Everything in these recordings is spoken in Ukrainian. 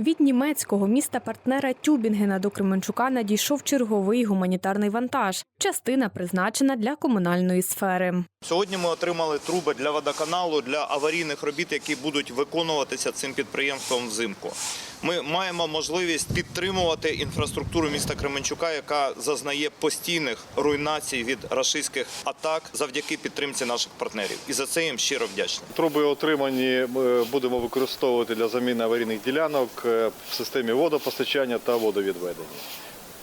Від німецького міста партнера Тюбінгена до Кременчука надійшов черговий гуманітарний вантаж. Частина призначена для комунальної сфери. Сьогодні ми отримали труби для водоканалу для аварійних робіт, які будуть виконуватися цим підприємством взимку. Ми маємо можливість підтримувати інфраструктуру міста Кременчука, яка зазнає постійних руйнацій від рашистських атак завдяки підтримці наших партнерів. І за це їм щиро вдячний. Труби отримані ми будемо використовувати для заміни аварійних ділянок е, в системі водопостачання та водовідведення.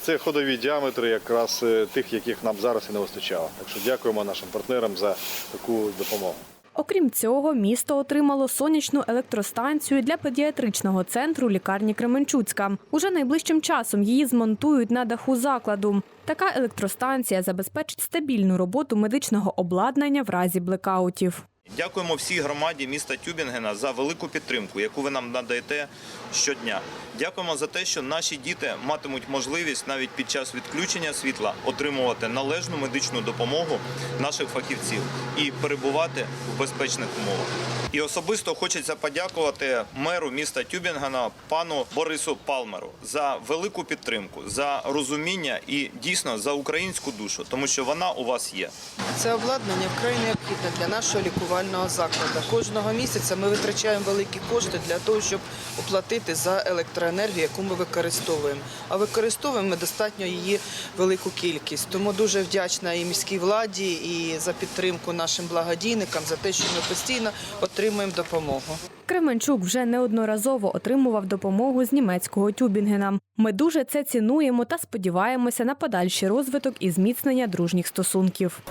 Це ходові діаметри якраз е, тих, яких нам зараз і не вистачало. Так що дякуємо нашим партнерам за таку допомогу. Окрім цього, місто отримало сонячну електростанцію для педіатричного центру лікарні Кременчуцька. Уже найближчим часом її змонтують на даху закладу. Така електростанція забезпечить стабільну роботу медичного обладнання в разі блекаутів. Дякуємо всій громаді міста Тюбінгена за велику підтримку, яку ви нам надаєте щодня. Дякуємо за те, що наші діти матимуть можливість навіть під час відключення світла отримувати належну медичну допомогу наших фахівців і перебувати в безпечних умовах. І особисто хочеться подякувати меру міста Тюбінгена пану Борису Палмеру за велику підтримку, за розуміння і дійсно за українську душу, тому що вона у вас є. Це обладнання вкрай необхідне для нашого лікувального закладу. Кожного місяця ми витрачаємо великі кошти для того, щоб оплатити за електроенергію, яку ми використовуємо. А використовуємо ми достатньо її велику кількість. Тому дуже вдячна і міській владі, і за підтримку нашим благодійникам за те, що ми постійно отримуємо допомогу. Кременчук вже неодноразово отримував допомогу з німецького Тюбінгена. Ми дуже це цінуємо та сподіваємося на подальший розвиток і зміцнення дружніх стосунків.